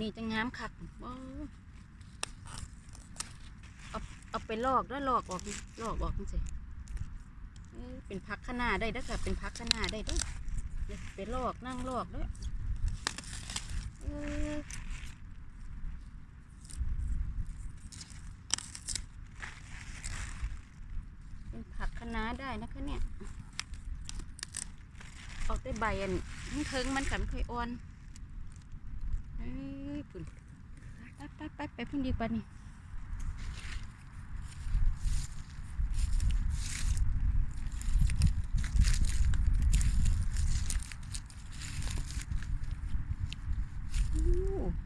นี่จะงามคักเอาเอาไปลอกแล้วลอกออกลอกออกนี่สิเอ้ยเป็นพักขนาได้ด้อค่ะเป็นพักขนาได้ด้อเดี๋ยไปลอกนั่งลอกด้อเออเป็นผักคะน้าได้นะคะเนี่ย เอาแต่ใบอันมันเทิงมันขันค่อยอ่อน พุ่นไปไปไปไปพุ่นดีกว่านี่นี่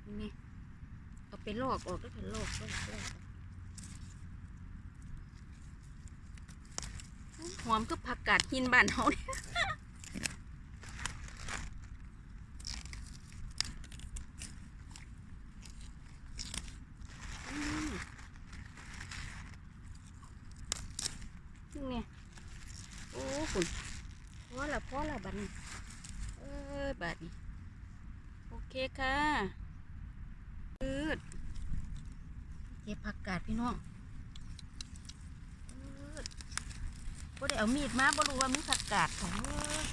เอิ้นนี่เอาไปลอกออกแล้วกันลอกลอกลอก หอมก็ผักกาดหินบ้านเฮาเนี่ยนี่ไงโอ้คุณพอละพอละบัดนี้เออบัดนี้ โอเคค่ะพืดเก็บผักกาดพี่น้องพืด บ่ได้เอามีดมาบ่รู้ว่ามีผักกาดของเอ้ย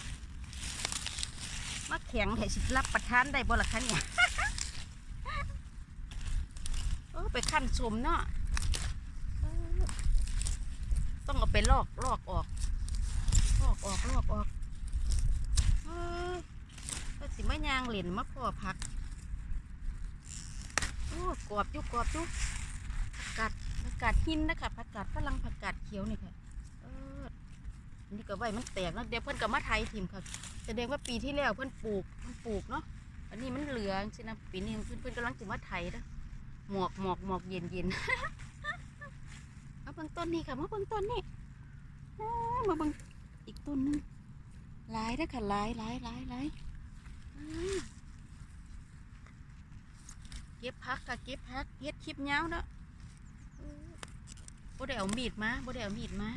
มาแข็งให้สิรับประทานได้บ่ล่ะคะเนี่ยเออไปขั้นสมเนาะต้องเอาไปลอกลอกออก ลอกออกลอกออกเออสิมายางเหรียญมาพ่อผักโอ้กรอบอยุกกรอบอยุผักกาดผักกาดหินนะคะผักกาดฝรั่งผักกาดเขียวนี่ค่ะ นี่ก็ไว้มันแตกแล้วเดี๋ยวเพื่อนก็มาไทยทิมค่ะแสดงว่าปีที่แล้วเพื่อนปลูกเพื่อนปลูกเนาะอันนี้มันเหลืองใช่นะปีนี้เพื่อนเพื่อนกำลังจะมาไทยนะหมอกหมอกหมอกเย็นเย็นเอาเบิ่งต้นนี้ค่ะมาเบิ่งต้นนี้อ้ามาเบิ่งอีกต้นหนึงหลายนะค่ะหลายหลายหลายหลายเก็บพักค่ะเก็บพักเฮ็ดคลิปยาเนาะเออบ่ได้เอามีดมาบ่ได้เอามีดมา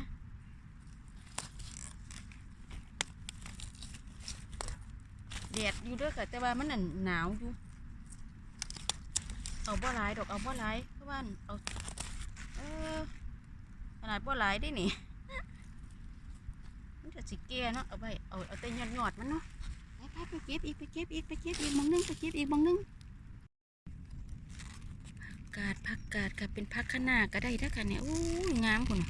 แดดอยู่ด้วยค่ะแต่ว่ามันน่หนาวอยู่ เอาบ่หลายดอกเอาบ่หลายเพราะว่าเอาเออขนาดบ่หลายได้นี่มันจะสิแก่เนาะเอาไปเอาเอาแต่ยอดๆมันเนาะไปไปไปเก็บอีกไปเก็บอีกไปเก็บอีกบางนึงไปเก็บอีกบางนึงกาดผักกาดกับเป็นผักขนาก็ได้ถ้ากันเนี่ยโอ้ยงามพุ่น